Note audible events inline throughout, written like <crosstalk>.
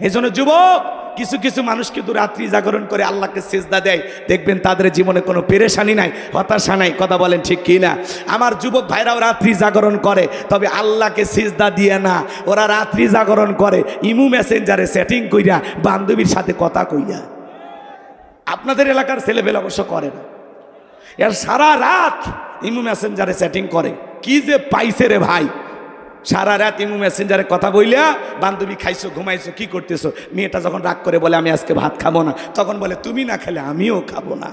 এই জন্য যুবক, কিছু কিছু মানুষ কিন্তু রাত্রি জাগরণ করে আল্লাহকে সেজদা দেয়। দেখবেন তাদের জীবনে কোনো পেরেশানি নাই, হতাশা নাই, কথা বলেন ঠিক কি না আমার যুবক ভাইরাও রাত্রি জাগরণ করে, তবে আল্লাহকে সেজদা দিয়ে না। ওরা রাত্রি জাগরণ করে, ইমু মেসেঞ্জারে সেটিং কইরা, বান্ধবীর সাথে কথা কইয়া। আপনাদের এলাকার ছেলেবেলে অবশ্য করে না। এর সারা রাত ইমু মেসেঞ্জারে সেটিং করে। কি যে পাইছে রে ভাই? সারা রাত ইমু মেসেঞ্জারে কথা বইলা, বান্ধবী খাইছো, ঘুমাইছো, কি করতেছো? মেয়েটা যখন রাগ করে বলে, আমি আজকে ভাত খাব না, তখন বলে, তুমি না খেলে আমিও খাব না।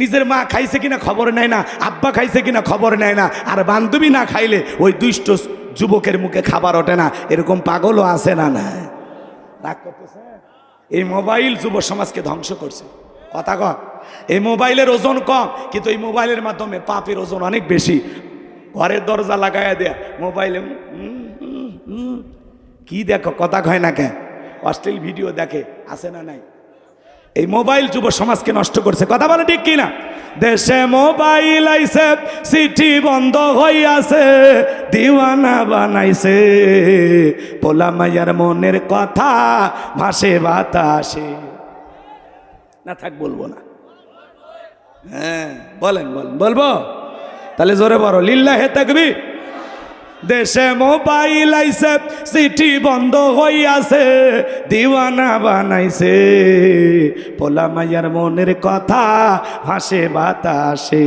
নিজের মা খাইছে কিনা খবর নেয় না, আব্বা খাইছে কিনা খবর নেয় না, আর বান্ধবী না খাইলে ওই দুষ্ট যুবকের মুখে খাবার ওঠে না। এরকম পাগলও আছে না না রাগ করতেছে? এই মোবাইল যুব সমাজকে ধ্বংস করছে। কথা কর এই মোবাইলের ওজন কম, কিন্তু এই মোবাইলের মাধ্যমে পাপের ওজন অনেক বেশি। ঘরের দরজা লাগাইয়া দেয়া। মোবাইলে কি দেখো, কথা কয় না কে? অশ্লীল ভিডিও দেখে, আছে না নাই? এই মোবাইল যুব সমাজকে নষ্ট করছে। কথা বলে ঠিক কিনা? দেশে মোবাইল আইছে সিটি বন্ধ হইয়াছে, দিওয়ানা বানাইছে। পোলা মাইয়ার মনের কথা ভাসে বাতাসে। না থাক, বলব না। হ্যাঁ বলেন বলেন, বলব? তাহলে জোরে বড় লিল্লা হে থাকবি দেশে মোবাইল আইছে সিটি বন্ধ হইয়াছে, দিওয়ানা বানাইছে। পোলা মাইয়ার মনের কথা হাসে বাতাসে।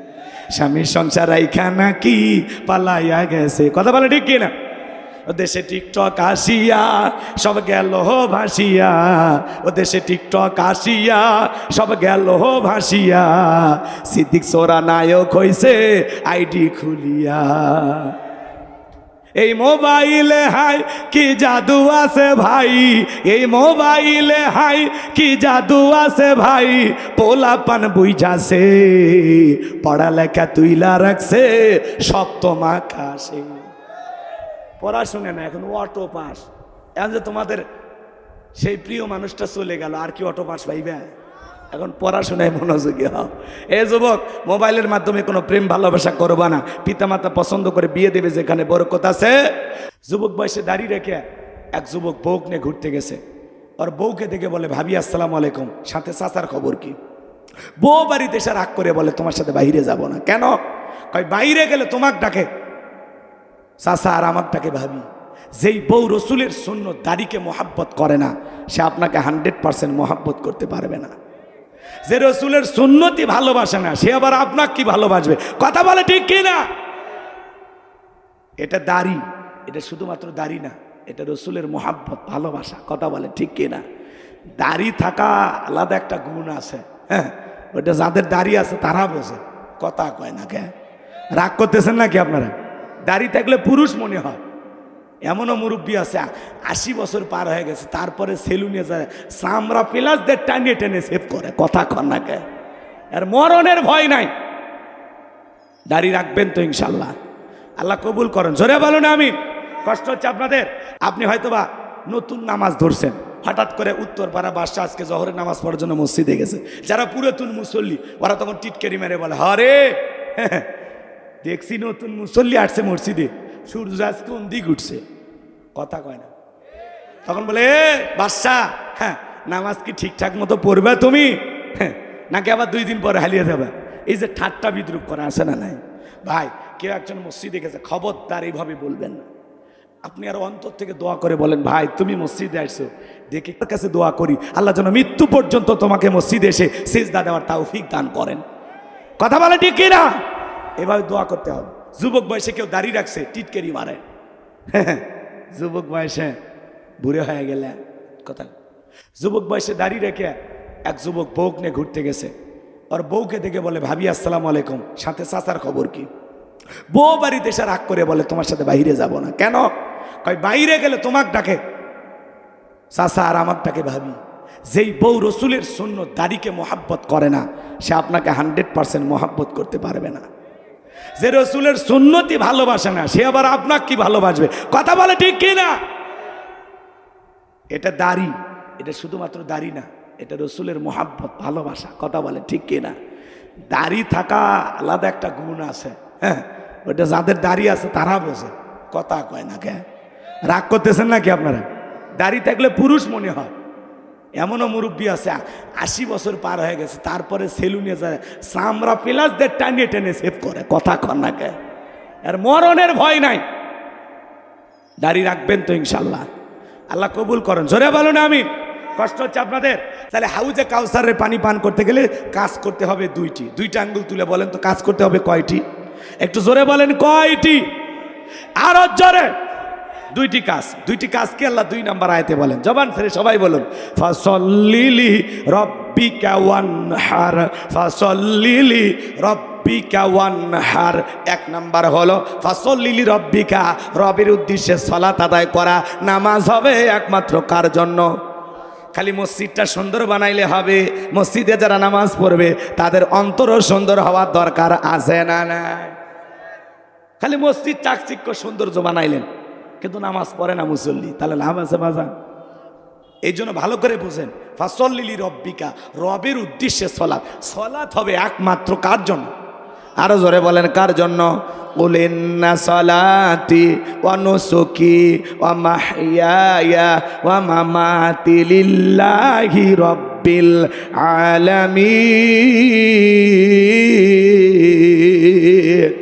স্বামীর সংসার রাইখা নাকি পালাইয়া গেছে? কথা বলে ঠিক কিনা? ও দেশে টিকটক আসিয়া, সব গেল হো ভাসিয়া। ও দেশে টিকটক আসিয়া, সব গেল হো ভাসিয়া। সিদ্দিক সোরা নায়ক হইছে, আইডি খুলিয়া। এই মোবাইলে হাই, কি জাদু আছে ভাই? এই মোবাইলে হাই, কি জাদু আছে ভাই? পোলাপান বুঝাছে পড়ালেখা তুইলা রাখছে, সপ্তম আকাশে। পড়াশুনে না, এখন অটো পাস। এখন যে তোমাদের সেই প্রিয় মানুষটা চলে গেল, আর কি অটো পাস পাইবে এখন পড়াশোনায় মনোযোগী হও। এ যুবক, মোবাইলের মাধ্যমে কোনো প্রেম, ভালোবাসা করবা না। পিতামাতা পছন্দ করে বিয়ে দেবে যেখানে বরকত আছে। যুবক বয়সে দাঁড়িয়ে রেখে এক যুবক বউক নিয়ে ঘুরতে গেছে। ওর বউকে দেখে বলে, ভাবি, আসসালামু আলাইকুম। সাথে চাচার খবর কি? বউ বাড়িতে এসে রাগ করে বলে, তোমার সাথে বাইরে যাব না। কেন? কয়, বাইরে গেলে তোমাক ডাকে। চাচা, আর আমারটাকে ভাবি। যেই বউ রসুলের শূন্য দাড়িকে মোহাব্বত করে না, সে আপনাকে হান্ড্রেড পার্সেন্ট মোহাব্বত করতে পারবে না। যে রসুলের সুন্নতি ভালোবাসে না, সে আবার আপনাকে কি ভালোবাসবে? কথা বলে ঠিক কি না? এটা দাড়ি, এটা শুধুমাত্র দাড়ি না, এটা রসুলের মোহাব্বত, ভালোবাসা, কথা বলে ঠিক কি না? দাড়ি থাকা আলাদা একটা গুণ আছে হ্যাঁ? ওটা যাদের দাড়ি আছে তারা বোঝে, কথা কয় না কে? রাগ করতেছেন নাকি আপনারা? দাড়ি থাকলে পুরুষ মনে হয়। এমনও মুরব্বী আছে, আশি বছর পার হয়ে গেছে, তারপরে সেলুনে যায় সামরা প্লাসদের টানিয়ে টেনে সেভ করে, কথা না আর মরণের ভয় নাই। দাড়ি রাখবেন তো ইনশাল্লাহ। আল্লাহ কবুল করেন। জোরে বলুন আমি কষ্ট হচ্ছে আপনাদের? আপনি হয়তোবা নতুন নামাজ ধরছেন। হঠাৎ করে উত্তরপাড়া বাদশাহ আজকে জহরের নামাজ পড়ার জন্য মসজিদে গেছে। যারা পুরাতন মুসল্লি, ওরা তখন টিটকেরি মেরে বলে হরে দেখছি নতুন মুসল্লি আসছে মসজিদে। সূর্য কোন উঠছে? কথা কয় না। তখন বলে, এ বাদশাহ হ্যাঁ নামাজ কি ঠিকঠাক মতো পড়বে তুমি? হ্যাঁ নাকি আবার দুই দিন পরে হালিয়ে যাবে এই যে ঠাট্টা বিদ্রুপ করা আছে না নাই? ভাই, কেউ একজন মসজিদে গেছে, খবরদার এইভাবে বলবেন না। আপনি আর অন্তর থেকে দোয়া করে বলেন, ভাই, তুমি মসজিদে আসছো, দেখে কার কাছে দোয়া করি। আল্লাহ যেন মৃত্যু পর্যন্ত তোমাকে মসজিদে এসে সেজদা দেওয়ার তৌফিক দান করেন। কথা বলে ঠিক কিনা? এভাবে দোয়া করতে হবে। যুবক বয়সে কেউ দাড়ি রাখছে, টিটকেরি মারে। <laughs> যুবক বয়সে বুড়ে হয়ে গেলে কথা। যুবক বয়সে দাঁড়িয়ে রেখে এক যুবক বউক নিয়ে ঘুরতে গেছে। ওর বউকে দেখে বলে, ভাবি, আসসালাম আলাইকুম। সাথে চাচার খবর কি? বউ বাড়িতে এসে রাগ করে বলে, তোমার সাথে বাইরে যাব না। কেন? কয়, বাইরে গেলে তোমাক ডাকে। চাচা আর আমারটাকে ভাবি। যেই বউ রসুলের শূন্য দাড়িকে মোহাব্বত করে না, সে আপনাকে হান্ড্রেড পার্সেন্ট মোহাব্বত করতে পারবে না। যে রসুলের সুন্নতি ভালোবাসে না, সে আবার আপনাকে কি ভালোবাসবে? কথা বলে ঠিক কি না? এটা দাড়ি, এটা শুধুমাত্র দাড়ি না, এটা রসুলের মোহাব্বত, ভালোবাসা, কথা বলে ঠিক কি না? দাড়ি থাকা আলাদা একটা গুণ আছে হ্যাঁ? ওটা যাদের দাড়ি আছে তারা বোঝে, কথা কয় না কে? রাগ করতেছেন নাকি আপনারা? দাড়ি থাকলে পুরুষ মনে হয়। এমনও মুরব্বী আছে, আশি বছর পার হয়ে গেছে, তারপরে সেলুনে যায় সামরা প্লাসদের টানিয়ে টেনে সেভ করে, কথা কন না আর মরণের ভয় নাই। দাড়ি রাখবেন তো ইনশাল্লাহ। আল্লাহ কবুল করেন। জোরে বলুন আমি কষ্ট হচ্ছে আপনাদের? তাহলে হাউজে কাউসারের পানি পান করতে গেলে কাজ করতে হবে দুইটি। দুইটা আঙ্গুল তুলে বলেন তো কাজ করতে হবে কয়টি? একটু জোরে বলেন, কয়টি? আরও জোরে। দুইটি কাজ দুইটি কাজ কি আল্লাহ দুই নাম্বার আয়তে বলেন। জবান ফেরে সবাই বলুন, ফাসল্লিলি রব্বিকা ওয়ানহার ফাসল্লিলি রব্বিকা ওয়ানহার এক নাম্বার হলো, ফাসল্লিলি রব্বিকা রবের উদ্দেশ্যে সলাত আদায় করা, নামাজ হবে একমাত্র কার জন্য? খালি মসজিদটা সুন্দর বানাইলে হবে, মসজিদে যারা নামাজ পড়বে, তাদের অন্তরও সুন্দর হওয়ার দরকার আছে না নাই? খালি মসজিদ চাকচিক্য সৌন্দর্য বানাইলেন। কিন্তু নামাজ পড়ে না মুসল্লি। তাহলে লাভ আছে বাজান? এই জন্য ভালো করে বুঝেন ফাসল্লিলি রব্বিকা রবের উদ্দেশ্যে সলাৎ। সলাৎ হবে একমাত্র কার জন্য? আরও জোরে বলেন, কার জন্য? উলিন্না সলাতি আলামিন।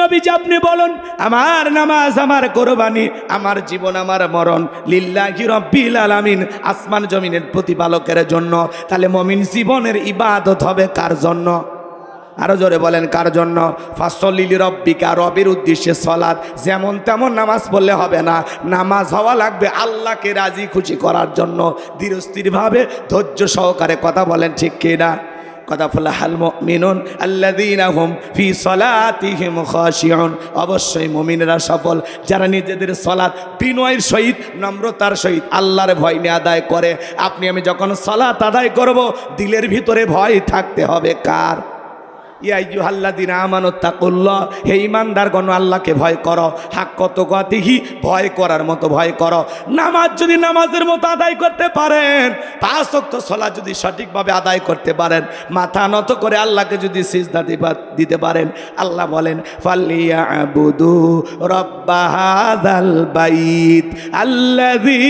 নবীজি আপনি বলুন, আমার নামাজ, আমার কোরবানি, আমার জীবন, আমার মরণ লিল্লাহি রব্বিল আলামিন আসমান জমিনের প্রতিপালকের জন্য। তাহলে মমিন জীবনের ইবাদত হবে কার জন্য? আরও জোরে বলেন, কার জন্য? ফাসলিলি রব্বিকা রবের উদ্দেশ্যে সলাদ যেমন তেমন নামাজ পড়লে হবে না। নামাজ হওয়া লাগবে আল্লাহকে রাজি খুশি করার জন্য। ধীরস্থিরভাবে ধৈর্য সহকারে কথা বলেন, ঠিক কিনা? মিনুন আল্লাদিনা হুম ফি সলাতিহিম খাশিউন। অবশ্যই মুমিনরা সফল। যারা নিজেদের সলাৎ বিনয়ের সহিত, নম্রতার সহিত আল্লাহর ভয় নিয়ে আদায় করে, আপনি আমি যখন সলাৎ আদায় করব, দিলের ভিতরে ভয় থাকতে হবে। কার? ইয়াইহাল্লাদিন আমানত্তাকুল্লাহ হে ইমানদারগণ আল্লাহকে ভয় করো। হাক কত গতিহি ভয় করার মতো ভয় করো। নামাজ যদি নামাজের মতো আদায় করতে পারেন, পাঁচ অক্ত সলা যদি সঠিকভাবে আদায় করতে পারেন, মাথা নত করে আল্লাহকে যদি সিজদা দিতে পারেন, আল্লাহ বলেন ফাল্লিয়া আবুদু রব্বাহাদাল বাইত আল্লাযী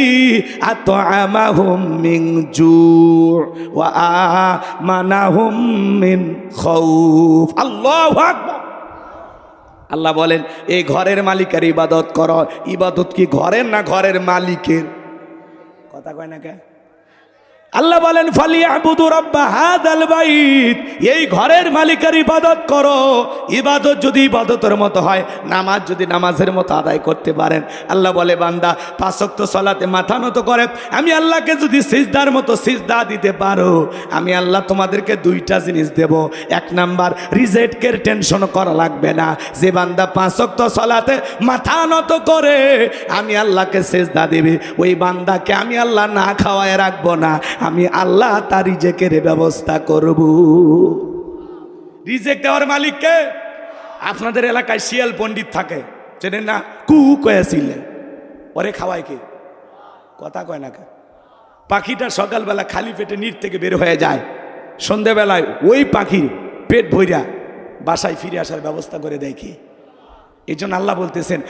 আত'আমাহুম মিন জু' ওয়া আমানাহুম মিন খাউফ। আল্লাহু আল্লাহ আল্লাহ বলেন এই ঘরের মালিকের ইবাদত কর। ইবাদত কি ঘরের না ঘরের মালিকের? কথা কয় না কে? আল্লাহ বলেন বাইত। এই ঘরের মালিকের ইবাদত করো। ইবাদত যদি ইবাদতের মতো হয়, নামাজ যদি নামাজের মতো আদায় করতে পারেন। আল্লাহ বলে, বান্দা পাঁচক্ত সলাতে মাথা নত করে। আমি আল্লাহকে যদি সিজদার মতো সিজদা দিতে পারো, আমি আল্লাহ তোমাদেরকে দুইটা জিনিস দেব। এক নাম্বার রিজেক্টের টেনশন করা লাগবে না। যে বান্দা পাঁচক্ত সলাতে মাথা নত করে, আমি আল্লাহকে সেজদা দেবে। ওই বান্দাকে আমি আল্লাহ না খাওয়ায় রাখব না। আমি আল্লাহ তার রিজেকের ব্যবস্থা করব। রিজেক দেওয়ার মালিককে আপনাদের এলাকায় শিয়াল পণ্ডিত থাকে। চেনেন না? কু কয়েছিলেন ওরে খাওয়ায় কে? কথা কয় না কে? পাখিটা সকালবেলা খালি পেটে নির থেকে বের হয়ে যায়। সন্ধেবেলায় ওই পাখির পেট ভইরা বাসায় ফিরে আসার ব্যবস্থা করে দেয় কি? এই জন্য আল্লাহ বলতেছেন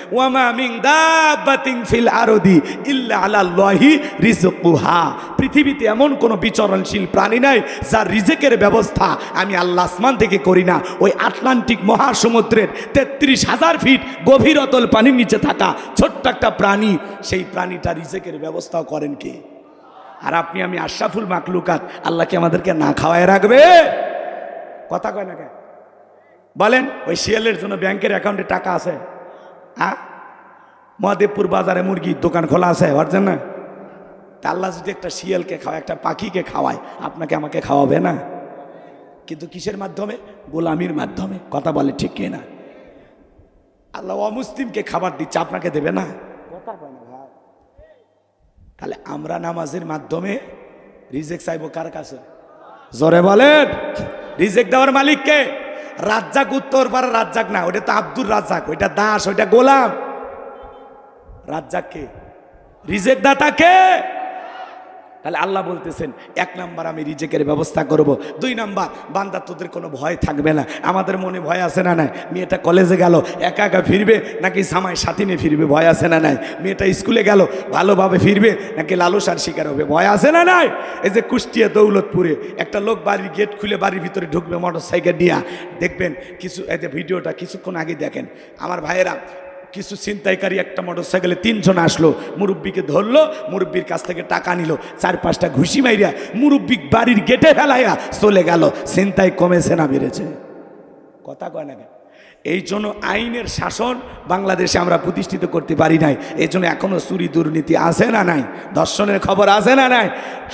পৃথিবীতে এমন কোনো বিচরণশীল প্রাণী নাই যার রিজেকের ব্যবস্থা আমি আল্লাহ আসমান থেকে করি না। ওই আটলান্টিক মহাসমুদ্রের তেত্রিশ হাজার ফিট গভীর অতল পানির নিচে থাকা ছোট্ট একটা প্রাণী, সেই প্রাণীটা রিজেকের ব্যবস্থাও করেন কে? আর আপনি, আমি আশরাফুল মাকলুকাত আল্লাহকে আমাদেরকে না খাওয়ায় রাখবে? কথা কয় না কেন? বলেন ওই শিয়ালের জন্য ব্যাংকের অ্যাকাউন্টে টাকা আছে। হ্যাঁ মহাদেবপুর বাজারে মুরগির দোকান খোলা আছে ওর জন্য? তা আল্লাহ যদি একটা শিয়ালকে খাওয়ায় একটা পাখিকে খাওয়ায় আপনাকে আমাকে খাওয়াবে না? কিন্তু কিসের মাধ্যমে? গোলামির মাধ্যমে। কথা বলে ঠিক কে না? আল্লাহ অমুসলিমকে খাবার দিচ্ছে আপনাকে দেবে না? কথা না ভাই। তাহলে আমরা নামাজের মাধ্যমে রিজেক্ট চাইব কার কাছে? জোরে বলেন রিজেক্ট দেওয়ার মালিককে। রাজ্জাক উত্তর পাড়া রাজ্জাক না। ওটা তো আব্দুর রাজ্জাক, ওইটা দাস, ওইটা গোলাম। রাজ্জাক কে? রিজেক দাতা কে? তাহলে আল্লাহ বলতেছেন, এক নাম্বার আমি রিজেকের ব্যবস্থা করব। দুই নাম্বার, বান্দা তোদের কোনো ভয় থাকবে না। আমাদের মনে ভয় আছে না নাই? মেয়েটা কলেজে গেল, একা একা ফিরবে নাকি জামাই সাথী নিয়ে ফিরবে? ভয় আছে না নাই? মেয়েটা স্কুলে গেল, ভালোভাবে ফিরবে নাকি লালসার শিকার হবে? ভয় আছে না নাই? এই যে কুষ্টিয়া দৌলতপুরে একটা লোক বাড়ির গেট খুলে বাড়ির ভিতরে ঢুকবে মোটর সাইকেল নিয়ে। দেখবেন কিছু যে ভিডিওটা কিছুক্ষণ আগে দেখেন। আমার ভাইয়েরা কিছু ছিনতাইকারী একটা মোটর সাইকেলে তিনজন আসলো, মুরব্বীকে ধরলো, মুরব্বীর কাছ থেকে টাকা নিল, চার পাঁচটা ঘুষি মাইরা মুরব্বী বাড়ির গেটে ফেলাইয়া চলে গেল ছিনতাই কমেছে না বেড়েছে কথা কয় না কেন? এই জন্য আইনের শাসন বাংলাদেশে আমরা প্রতিষ্ঠিত করতে পারি নাই। এই জন্য এখনও চুরি দুর্নীতি আছে না নাই? ধর্ষণের খবর আছে না নাই?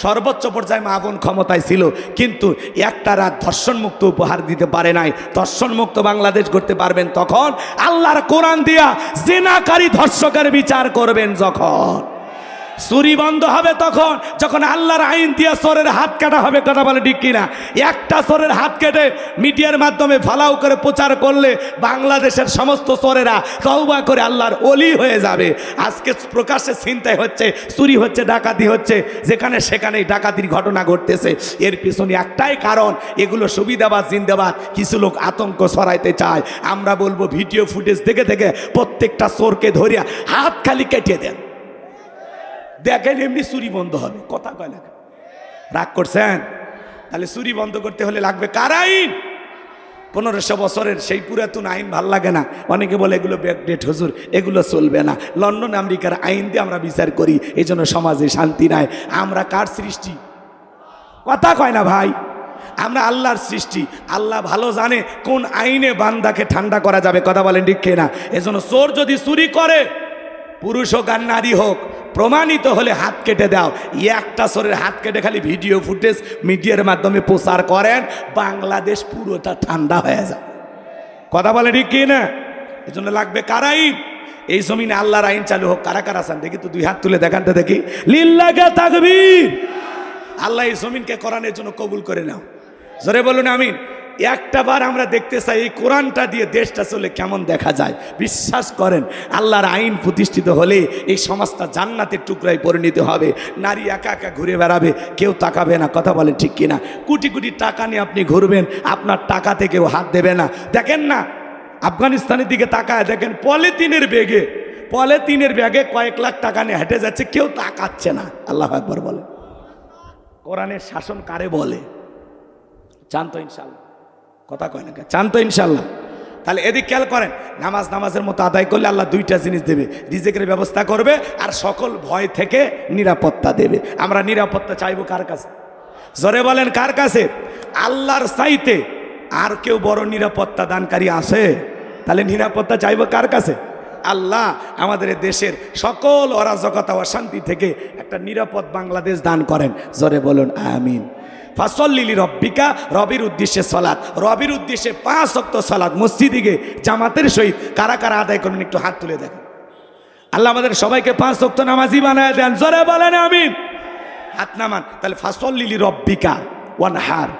সর্বোচ্চ পর্যায়ে মাহবুন ক্ষমতায় ছিল, কিন্তু একটা রাত ধর্ষণমুক্ত উপহার দিতে পারে নাই। ধর্ষণমুক্ত বাংলাদেশ করতে পারবেন তখন আল্লাহর কোরআন দিয়া জেনাকারী ধর্ষকের বিচার করবেন যখন। চুরি বন্ধ হবে তখন, যখন আল্লাহর আইন দিয়ে চোরের হাত কাটা হবে, কথা বলে ঠিক কিনা? একটা চোরের হাত কেটে মিডিয়ার মাধ্যমে ফালাও করে প্রচার করলে বাংলাদেশের সমস্ত চোরেরা তওবা করে আল্লাহর অলি হয়ে যাবে। আজকে প্রকাশ্যে চিন্তায় হচ্ছে, চুরি হচ্ছে, ডাকাতি হচ্ছে, যেখানে সেখানেই ডাকাতির ঘটনা ঘটতেছে। এর পিছনে একটাই কারণ, এগুলো সুবিধাবাদ, জিন্দাবাদ। কিছু লোক আতঙ্ক ছড়াইতে চায়। আমরা বলব, ভিডিও ফুটেজ দেখে দেখে প্রত্যেকটা চোরকে ধরিয়া হাত খালি কেটে দেন। দেখেন এমনি চুরি বন্ধ হবে। কথা কয় না রাগ করছেন? তাহলে চুরি বন্ধ করতে হলে লাগবে কার আইন? পনেরোশো বছরের সেই পুরাতন আইন ভালো লাগে না। অনেকে বলে এগুলো ব্যাকডেট হুজুর, এগুলো চলবে না। লন্ডন, আমেরিকার আইন দিয়ে আমরা বিচার করি এই জন্য সমাজে শান্তি নাই। আমরা কার সৃষ্টি? কথা কয় না ভাই। আমরা আল্লাহর সৃষ্টি। আল্লাহ ভালো জানে কোন আইনে বান্দাকে ঠান্ডা করা যাবে, কথা বলেন ঠিক না এজন্য চোর যদি চুরি করে পুরুষ হোক আর নারী হোক, প্রমাণিত হলে হাত কেটে দাও। ই একটা চোরের হাত কেটে খালি ভিডিও ফুটেজ মিডিয়ার মাধ্যমে প্রচার করেন, বাংলাদেশ পুরোটা ঠান্ডা হয়ে যায় কথা বলে ঠিক কি না এই জন্য লাগবে কারাই এই জমিনে আল্লাহর আইন চালু হোক, কারা কারা আছেন? দেখি তো দুই হাত তুলে দেখান তো দেখি। লিল্লাকে তাকবীর। আল্লাহ এই জমিনকে কোরআনের জন্য কবুল করে নাও। জোরে বলুন, আমিন। একটা বার আমরা দেখতে চাই, এই কোরআনটা দিয়ে দেশটা চলে কেমন দেখা যায়? বিশ্বাস করেন, আল্লাহর আইন প্রতিষ্ঠিত হলে এই সমাজটা জান্নাতের টুকরায় পরিণত হবে। নারী একা একা ঘুরে বেড়াবে, কেউ তাকাবে না, কথা বলেন ঠিক কিনা? কোটি কোটি টাকা নিয়ে আপনি ঘুরবেন, আপনার টাকাতে কেউ হাত দেবে না। দেখেন না, আফগানিস্তানের দিকে তাকায়, দেখেন পলিথিনের বেগে পলিথিনের ব্যাগে কয়েক লাখ টাকা নিয়ে হেঁটে যাচ্ছে, কেউ তাকাচ্ছে না। আল্লাহ একবার বলে কোরআনের শাসন কারে বলে? জানতো ইনশাল্লাহ কথা কয় না চান তো ইনশাল্লাহ তাহলে এদিক খেয়াল করেন, নামাজ নামাজের মতো আদায় করলে আল্লাহ দুইটা জিনিস দেবে, রিজেকের ব্যবস্থা করবে আর সকল ভয় থেকে নিরাপত্তা দেবে। আমরা নিরাপত্তা চাইব কার কাছে? জোরে বলেন, কার কাছে? আল্লাহর চাইতে আর কেউ বড় নিরাপত্তা দানকারী আছে? তাহলে নিরাপত্তা চাইব কার কাছে? আল্লাহ আমাদের দেশের সকল অরাজকতা, অশান্তি থেকে একটা নিরাপদ বাংলাদেশ দান করেন। জোরে বলুন, আমিন। ফাসল্লিলি রব্বিকা রবির উদ্দেশ্যে সলাদ রবির উদ্দেশ্যে পাঁচ অক্ত সলাদ মসজিদিকে জামাতের সহিত। কারা কারা আদায় করবেন একটু হাত তুলে দেখেন। আল্লাহ আমাদের সবাইকে পাঁচ অক্ত নামাজি বানায় দেন। জোরে বলেন আমি হাত নামান। তাহলে ফাসল্লিলি রব্বিকা ওয়ান হার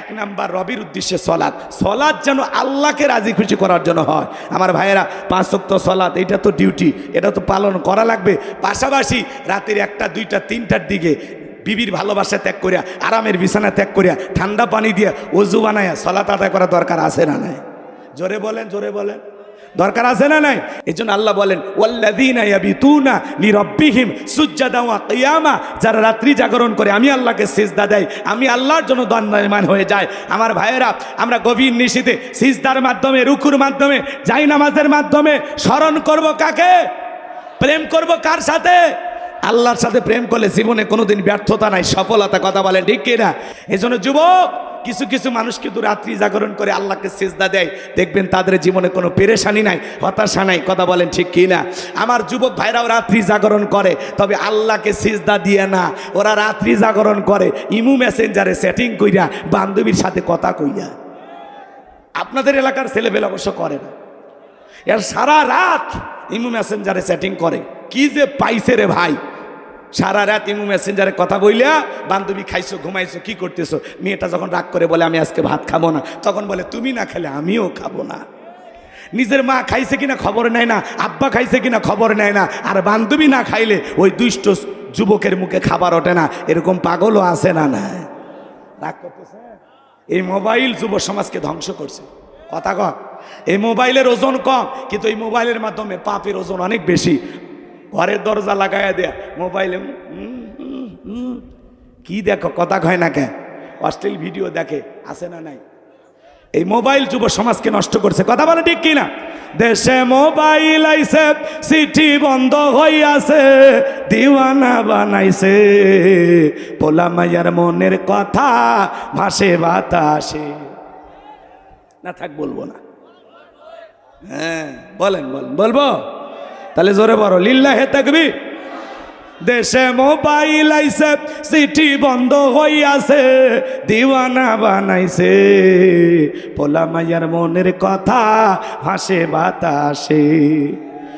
এক নাম্বার, রবির উদ্দেশ্যে সলাদ সলাদ যেন আল্লাহকে রাজি খুশি করার জন্য হয়। আমার ভাইয়েরা, পাঁচ শক্ত সলাদ এটা তো ডিউটি এটা তো পালন করা লাগবে। পাশাপাশি রাতের একটা, দুইটা, তিনটার দিকে বিবির ভালোবাসা ত্যাগ করিয়া, আরামের বিছানা ত্যাগ করিয়া, ঠান্ডা পানি দিয়ে অজু বানাইয়া সলাত আদায় করা দরকার আছে না নাই? জোরে বলেন জোরে বলেন। দরকার আছে না নাই? এই জন্য আল্লাহ বলেন, ওয়াল্লাযীনা ইয়াবিতুনা লিরাব্বিহিম সুজ্জাদা ওয়া কিয়ামা যারা রাত্রি জাগরণ করে, আমি আল্লাহকে সিজদা দেয় আমি আল্লাহর জন্য দণ্ডায়মান হয়ে যায় আমার ভাইয়েরা, আমরা গভীর নিশীতে সিজদার মাধ্যমে, রুকুর মাধ্যমে জাই নামাজের মাধ্যমে স্মরণ করব কাকে? প্রেম করব কার সাথে? আল্লাহর সাথে প্রেম করলে জীবনে কোনোদিন ব্যর্থতা নাই, সফলতা, কথা বলেন ঠিক কিনা এই জন্য যুবক, কিছু কিছু মানুষ কিন্তু রাত্রি জাগরণ করে আল্লাহকে সেজদা দেয়। দেখবেন তাদের জীবনে কোনো পেরেশানি নাই, হতাশা নাই, কথা বলেন ঠিক কি না? আমার যুবক ভাইরাও রাত্রি জাগরণ করে, তবে আল্লাহকে সেজদা দিয়ে না, ওরা রাত্রি জাগরণ করে, ইমু মেসেঞ্জারে সেটিং কইরা, বান্ধবীর সাথে কথা কইয়া আপনাদের এলাকার ছেলেবেলা অবশ্য করে না। এর সারা রাত ইমু মেসেঞ্জারে সেটিং করে। কি যে পাইছে রে ভাই? সারা রাত ইমু মেসেঞ্জারে কথা বইলা, বান্ধবী খাইছো, ঘুমাইছো, কি করতেছো? মেয়েটা যখন রাগ করে বলে, আমি আজকে ভাত খাব না, তখন বলে, তুমি না খেলে আমিও খাব না। নিজের মা খাইছে কিনা খবর নেয় না, আব্বা খাইছে কিনা খবর নেয় না, আর বান্ধবী না খাইলে ওই দুষ্ট যুবকের মুখে খাবার ওঠে না, এরকম পাগলও আছে না না রাগ করতেছে? এই মোবাইল যুব সমাজকে ধ্বংস করছে। কথা কর এই মোবাইলের ওজন কম, কিন্তু এই মোবাইলের মাধ্যমে পাপের ওজন অনেক বেশি। ঘরের দরজা লাগাইয়া দেয়া। মোবাইলে। কি দেখো, কথা কয় না কে অশ্লীল ভিডিও দেখে, আছে না নাই? এই মোবাইল যুব সমাজকে নষ্ট করছে। কথা বলে ঠিক কিনা? দেশে মোবাইল আইছে সিটি বন্ধ হইয়াছে, দিওয়ানা বানাইছে। পোলা মাইয়ার মনের কথা ভাসে বাতাসে। না থাক, বলব না। হ্যাঁ বলেন বলেন, বলব? তাহলে জোরে বড় লিল্লা হে থাকবি দেশে মোবাইল আইছে সিটি বন্ধ হইয়াছে, দিওয়ানা বানাইছে। পোলা মাইয়ার মনের কথা, হাসে বাতাসে।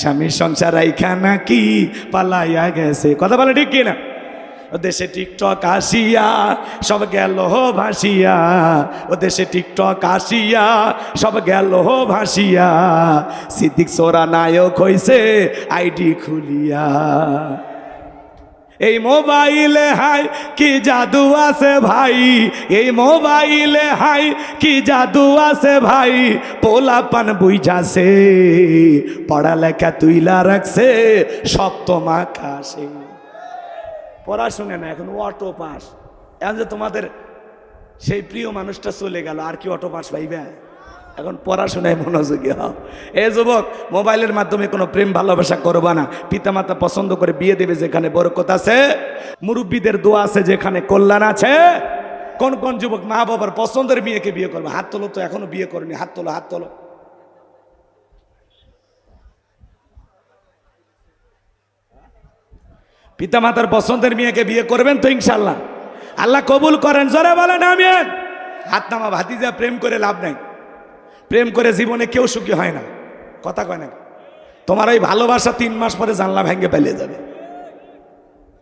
স্বামীর সংসার এইখানা কি পালাইয়া গেছে। কথা বলে ঠিক কিনা? ও দেশে টিকটক আসিয়া, সব গেল হো ভাসিয়া। ও দেশে টিকটক আসিয়া, সব গেল হো ভাসিয়া। সিদ্দিক সোরা নায়ক হইছে, আইডি খুলিয়া। এই মোবাইলে হাই, কি জাদু আছে ভাই? এই মোবাইলে হাই, কি জাদু আছে ভাই? পোলাপান বুঝাছে পড়ালেখা তুইলা রাখছে সপ্তম আকাশে পড়াশুনে না, এখন অটো পাস। এখন যে তোমাদের সেই প্রিয় মানুষটা চলে গেল, আর কি অটো পাস পাইবে এখন পড়াশোনায় মনোযোগী হও। এ যুবক, মোবাইলের মাধ্যমে কোনো প্রেম, ভালোবাসা করবা না। পিতামাতা পছন্দ করে বিয়ে দেবে যেখানে বরকত আছে, মুরব্বীদের দোয়া আছে যেখানে কল্যাণ আছে। কোন কোন যুবক মা বাবার পছন্দের মেয়েকে বিয়ে করবে? হাত তোলো তো, এখনও বিয়ে করেনি। হাত তোলো হাত তোলো। পিতামাতার পছন্দের মেয়েকে বিয়ে করবেন তো ইনশাল্লাহ আল্লাহ কবুল করেন, জোরে বলেন আমি হাত নামা ভাতিজা প্রেম করে লাভ নাই। প্রেম করে জীবনে কেউ সুখী হয় না। কথা কয় না তোমার ওই ভালোবাসা তিন মাস পরে জানলা ভেঙে পেলে যাবে।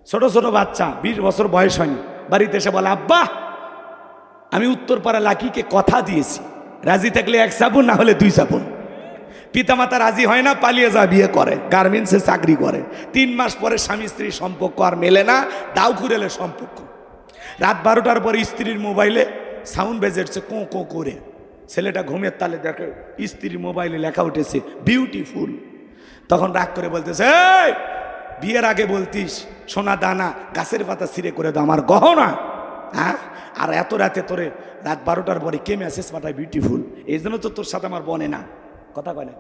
ছোট ছোট বাচ্চা, বিশ বছর বয়স হয়নি। বাড়িতে এসে বলে, আব্বা, আমি উত্তরপাড়া লাকিকে কথা দিয়েছি। রাজি থাকলে এক সাবুন, না হলে দুই সাবুন। পিতামাতা রাজি হয় না, পালিয়ে যা বিয়ে করে। গার্মেন্টসে চাকরি করে। তিন মাস পরে স্বামী স্ত্রীর সম্পর্ক আর মেলে না দাউ খুরেলে সম্পর্ক। রাত বারোটার পরে স্ত্রীর মোবাইলে সাউন্ড বেজেছে কোঁ কোঁ করে ছেলেটা ঘুমের তালে দেখে স্ত্রীর মোবাইলে লেখা উঠেছে বিউটিফুল তখন রাগ করে বলতেছে বিয়ের আগে বলতিস, সোনা দানা গাছের পাতা ছিঁড়ে করে দাও, আমার গহনা। হ্যাঁ? আর এত রাতে তোরে রাত বারোটার পরে কে মেসেজ পাঠায় বিউটিফুল এই জন্য তো তোর সাথে আমার বনে না। কথা বলে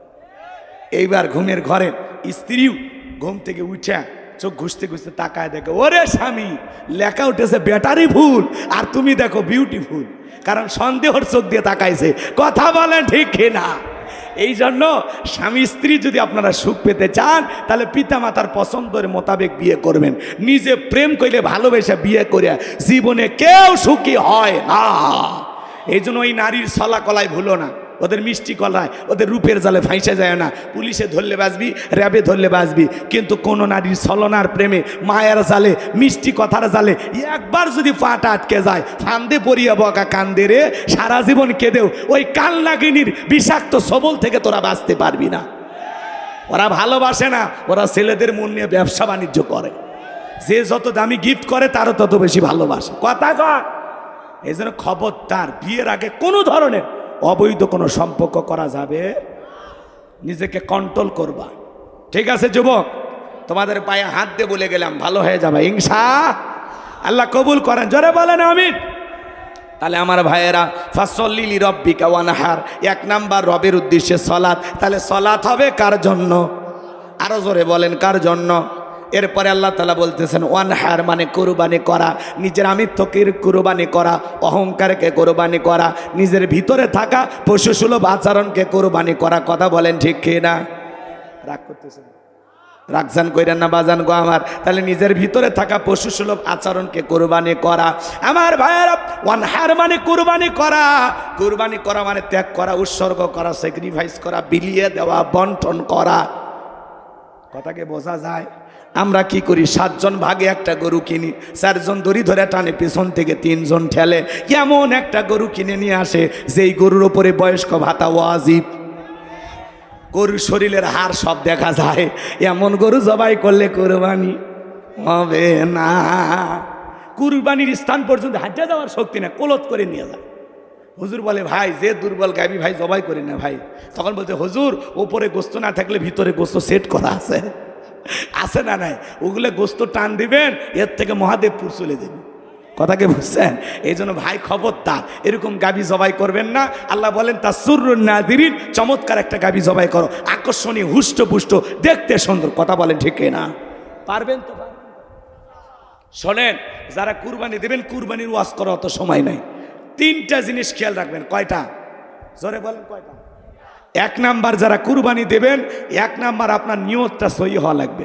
এইবার ঘুমের ঘরে স্ত্রীও ঘুম থেকে উঠে চোখ ঘুষতে ঘুষতে তাকায় দেখে, ওরে স্বামী, লেখা উঠেছে ব্যাটারি ফুল আর তুমি দেখো বিউটিফুল কারণ সন্দেহর চোখ দিয়ে তাকাইছে। কথা বলেন ঠিক কিনা? এই জন্য স্বামী স্ত্রী যদি আপনারা সুখ পেতে চান, তাহলে পিতামাতার পছন্দের মোতাবেক বিয়ে করবেন। নিজে প্রেম করলে ভালোবেসে বিয়ে করে জীবনে কেউ সুখী হয় না। এই জন্য ওই নারীর সলা কলায় ভুলো না। ওদের মিষ্টি কলায় ওদের রূপের জালে ফাইসে যায় না। পুলিশে ধরলে বাঁচবি, র্যাবে ধরলে বাঁচবি। কিন্তু কোনো নারীর ছলনার প্রেমে, মায়ের জালে, মিষ্টি কথার জালে, একবার যদি পাটা আটকে যায়, ফান্দে পরিয়া বকা কান্দে রে, সারা জীবন কেঁদেও ওই কাল নাগিনীর বিষাক্ত সবল থেকে তোরা বাঁচতে পারবি না। ওরা ভালোবাসে না, ওরা ছেলেদের মন নিয়ে ব্যবসা বাণিজ্য করে। যে যত দামি গিফট করে, তারও তত বেশি ভালোবাসে। কথা কর এই জন্য খবরদার, বিয়ের আগে কোনো ধরনের অবৈধ কোনো সম্পর্ক করা যাবে। নিজেকে কন্ট্রোল করবা। ঠিক আছে, যুবক? তোমাদের পায়ে হাত দিয়ে বলে গেলাম, ভালো হয়ে যাবে। ইংসা আল্লাহ কবুল করেন। জোরে বলেন, আমিন। তাহলে আমার ভাইয়েরা ফাসল্লিলি রব্বিকা ওয়ানাহার। এক নাম্বার রবের উদ্দেশ্যে সলাৎ। তাহলে সলাৎ হবে কার জন্য? আরও জোরে বলেন, কার জন্য? এরপরে আল্লাহ তালা বলতেছেন ওয়ান হার মানে কোরবানি করা, নিজের আমিত্বকে কোরবানি করা, অহংকারকে কোরবানি করা, নিজের ভিতরে থাকা পশু সুলভ আচরণকে কোরবানি করা। কথা বলেন ঠিক কি না? রাগ করতেছেন? রাখজান কইরেন না, বাজান গো আমার, তাহলে নিজের ভিতরে থাকা পশু সুলভ আচরণকে কোরবানি করা। আমার ভাইয়েরা ওয়ান হার মানে কোরবানি করা। কোরবানি করা মানে ত্যাগ করা, উৎসর্গ করা স্যাক্রিফাইস করা, বিলিয়ে দেওয়া, বন্টন করা। কথাকে বোঝা যায়? আমরা কি করি? সাতজন ভাগে একটা গরু কিনি, চারজন দড়ি ধরে টানে, পেছন থেকে তিনজন ঠেলে। এমন একটা গরু কিনে নিয়ে আসে, যেই গরুর ওপরে বয়স্ক ভাতা ওয়াজিব। গরুর শরীরের হাড় সব দেখা যায়। এমন গরু জবাই করলে কোরবানি হবে না। কুরবানির স্থান পর্যন্ত হাঁটা যাওয়ার শক্তি না কোলত করে নিয়ে যায়। হুজুর বলে, ভাই, যে দুর্বল গাবি ভাই জবাই করি না ভাই। তখন বলতে হুজুর, ওপরে গোস্ত না থাকলে ভিতরে গোস্ত সেট করা আছে। আছে না নাই? ওগুলো গোস্ত টান দিবেন, এর থেকে মহাদেবপুর চলে দেবেন কথাকে বুঝছেন? এই জন্য ভাই খবরদার, এরকম গাবি জবাই করবেন না। আল্লাহ বলেন, তা সুর নাদিরিন চমৎকার একটা গাবি জবাই করো। আকর্ষণীয় হুষ্ট পুষ্ট দেখতে সুন্দর। কথা বলেন ঠিক না? পারবেন তো। শোনেন, যারা কুরবানি দেবেন, কুরবানির ওয়াজ করা অত সময় নাই। তিনটা জিনিস খেয়াল রাখবেন। কয়টা? জোরে বলেন কয়টা? এক নাম্বার যারা কুরবানি দেবেন এক নাম্বার আপনার নিয়তটা সই হওয়া লাগবে।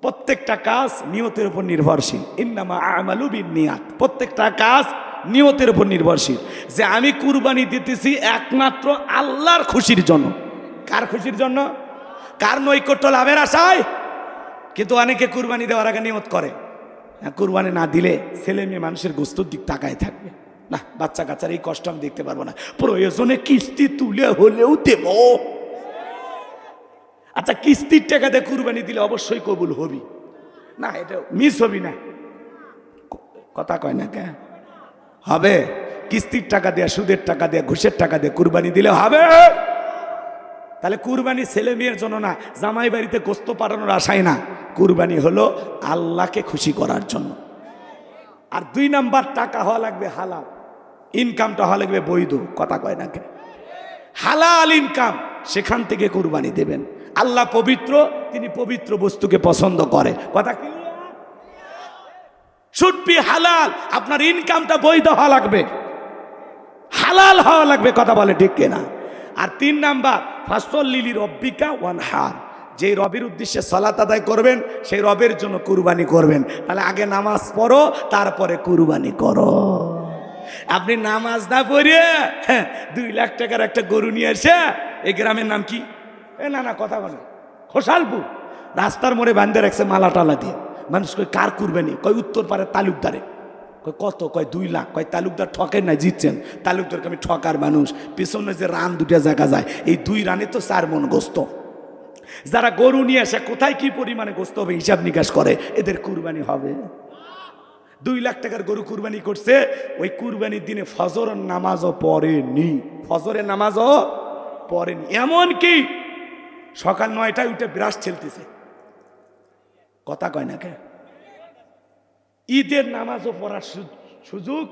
প্রত্যেকটা কাজ নিয়তের উপর নির্ভরশীল। ইন্নামা আমালু বিন নিয়াত প্রত্যেকটা কাজ নিয়তের উপর নির্ভরশীল। যে আমি কুরবানি দিতেছি একমাত্র আল্লাহর খুশির জন্য। কার খুশির জন্য? কার নৈকট্য লাভের আশায়? কিন্তু অনেকে কুরবানি দেওয়ার আগে নিয়ত করে। হ্যাঁ, কুরবানি না দিলে ছেলে মেয়ে মানুষের গোস্তর দিক তাকায় থাকবে। না, বাচ্চা কাচ্চার এই কষ্ট আমি দেখতে পারব না। প্রয়োজনে কিস্তি তুলে হলেও দেব। আচ্ছা কিস্তির টাকাতে কুরবানি দিলে অবশ্যই কবুল হবি। না, এটা মিস হবি না। কথা কয় না কে? হবে। কিস্তির টাকা দেয়া, সুদের টাকা দেয়া, ঘুষের টাকা দিয়ে, কুরবানি দিলে হবে। তাহলে কুরবানি ছেলে মেয়ের জন্য না, জামাই বাড়িতে গোস্ত পাঠানোর আশায় না। কুরবানি হলো আল্লাহকে খুশি করার জন্য। আর দুই নাম্বার, টাকা হওয়া লাগবে হালাল। ইনকামটা হওয়া লাগবে বৈধ, কথা কয় না হালাল ইনকাম, সেখান থেকে কুরবানি দেবেন। আল্লাহ পবিত্র, তিনি পবিত্র বস্তুকে পছন্দ করে। কথা কি বি হালাল, আপনার ইনকামটা বৈধ হওয়া লাগবে। হালাল হওয়া লাগবে, কথা বলে ঠিক কিনা? আর তিন নাম্বার ফাসল লিলির রব্বিকা ওয়ান হার যেই রবের উদ্দেশ্যে সলাত আদায় করবেন, সেই রবের জন্য কুরবানি করবেন। তাহলে আগে নামাজ পড়ো, তারপরে কুরবানি করো। আপনি নামাজ না পড়ে হ্যাঁ, দুই লাখ টাকার একটা গরু নিয়ে এসে এই গ্রামের নাম কি? এ না না কথা বলে। খোসালপুর রাস্তার মোড়ে বান্ধে রাখছে মালা টালা দিয়ে। মানুষ কই কার কুরবানি? কয় উত্তর পারে তালুকদারে। কয় কত? কয় দুই লাখ। কয় তালুকদার ঠকেন না জিতছেন। তালুকদারকে আমি ঠকার মানুষ। পিছনে যে রান দুটা জায়গা যায় এই দুই রানে তো চার মন গোস্ত। যারা গরু নিয়ে আসে কোথায় কি পরিমাণে গোস্ত হবে হিসাব নিকাশ করে এদের কুরবানি হবে। দুই লাখ টাকার গরু কুরবানি করছে, ওই কুরবানির দিনে ফজর নামাজও পড়েনি। ফজরের নামাজও পড়েনি। এমন কি সকাল নয়টায় উঠে ব্রাশ ছেলতেছে। কথা কয় না কে? ঈদের নামাজও পড়ার সুযোগ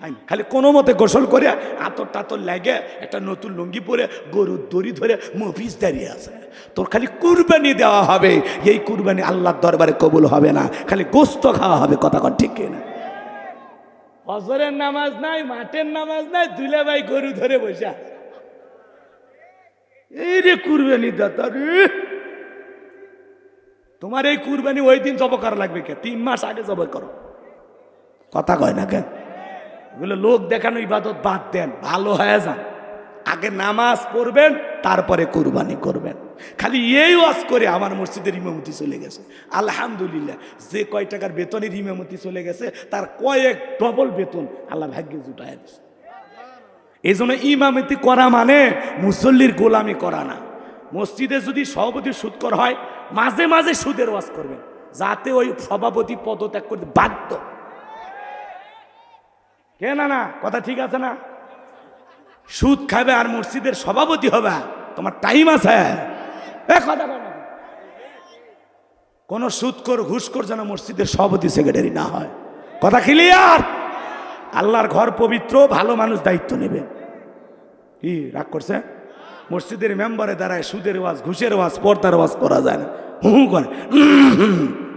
হয়নি খালি কোনো মতে গোসল করে আতর টাতর লাগে একটা নতুন লুঙ্গি পরে গরুর দড়ি ধরে মফিস দাঁড়িয়ে আছে। তোর খালি কুরবানি দেওয়া হবে এই কুরবানি আল্লাহর দরবারে কবুল হবে না খালি গোস্ত খাওয়া হবে কথা কর ঠিক না ফজরের নামাজ নাই মাঠের নামাজ নাই দুলে ভাই গরু ধরে বসে এই রে কুরবানি দাতা রে। তোমার এই কুরবানি ওই দিন জব করা লাগবে কে? তিন মাস আগে জব করো। কথা কয় না কেন এগুলো লোক দেখানো ইবাদত বাদ দেন, ভালো হয়ে যান। আগে নামাজ পড়বেন, তারপরে কোরবানি করবেন। খালি এই ওয়াজ করে আমার মসজিদের ইমামতি চলে গেছে। আলহামদুলিল্লাহ, যে কয় টাকার বেতনের ইমামতি চলে গেছে, তার কয়েক ডবল বেতন আল্লাহ ভাগ্যে জুটায় দিছে। এই জন্য ইমামতি করা মানে মুসল্লির গোলামি করা না। মসজিদে যদি সভাপতি সুদকর হয়, মাঝে মাঝে সুদের ওয়াজ করবেন, যাতে ওই সভাপতি পদত্যাগ করতে বাধ্য। কে না না, কথা ঠিক আছে না? সুদ খাবে আর মসজিদের সভাপতি হবে, তোমার টাইম আছে। কোন কথা বলো ঘুষ ঘুষকর যেন মসজিদের সভাপতি সেক্রেটারি না হয়। কথা ক্লিয়ার আল্লাহর ঘর পবিত্র, ভালো মানুষ দায়িত্ব নেবে। কি, রাগ করছে? মসজিদের মেম্বারে দাঁড়ায় সুদের ওয়াজ, ঘুষের ওয়াজ, পর্দার ওয়াজ করা যায় না। হু করে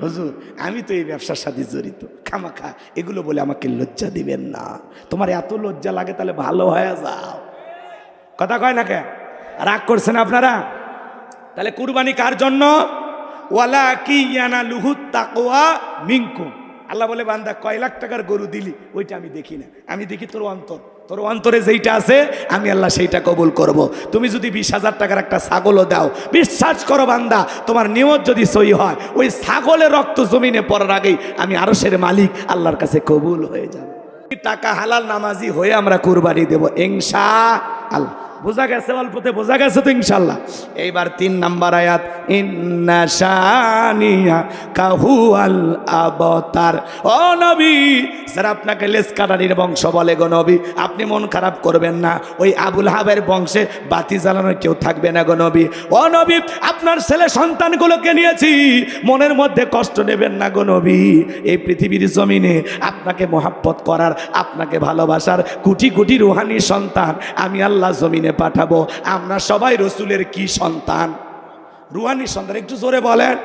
হুজুর, আমি তো এই ব্যবসার সাথে জড়িত। খামাখা, এগুলো বলে আমাকে লজ্জা দিবেন না। তোমার এত লজ্জা লাগে তাহলে ভালো হয়ে যাও। কথা কয় না কে? রাগ করছেন আপনারা? তাহলে কুরবানি কার জন্য? ওয়ালা কি ইয়ানা লুহুত তাকোয়া মিঙ্কু আল্লাহ বলে, বান্দা, কয় লাখ টাকার গরু দিলি? ওইটা আমি দেখি না। আমি দেখি তোর অন্তর। তোর অন্তরে যেইটা আছে, আমি আল্লাহ সেইটা কবুল করব। তুমি যদি বিশ হাজার টাকার একটা ছাগলও দাও, বিশ্বাস করো বান্দা, তোমার নিয়ত যদি সই হয়, ওই ছাগলের রক্ত জমিনে পড়ার আগেই আমি আরশের মালিক, আল্লাহর কাছে কবুল হয়ে যাবে টাকা হালাল নামাজি হয়ে আমরা কুরবানি দেব এংসা আল্লাহ বোঝা গেছে অল্পতে, বোঝা গেছে তো ইনশাল্লাহ এইবার তিন নাম্বার আয়াত, ইন্না শানিয়া কাহু আল আবতার। ও নবী, স্যার আপনাকে লেস কাটারির বংশ বলে গো নবী, আপনি মন খারাপ করবেন না। ওই আবুল হাবের বংশে বাতি জ্বালানোর কেউ থাকবে না গো নবী। ও নবী, আপনার ছেলে সন্তানগুলোকে নিয়েছি, মনের মধ্যে কষ্ট নেবেন না গো নবী। এই পৃথিবীর জমিনে আপনাকে মোহাব্বত করার, আপনাকে ভালোবাসার কোটি কোটি রুহানি সন্তান আমি আল্লাহ জমিনে পাঠাবো। আমরা সবাই রসুলের কি সন্তান? রুয়ানি সন্তান একটু জোরে বলেন।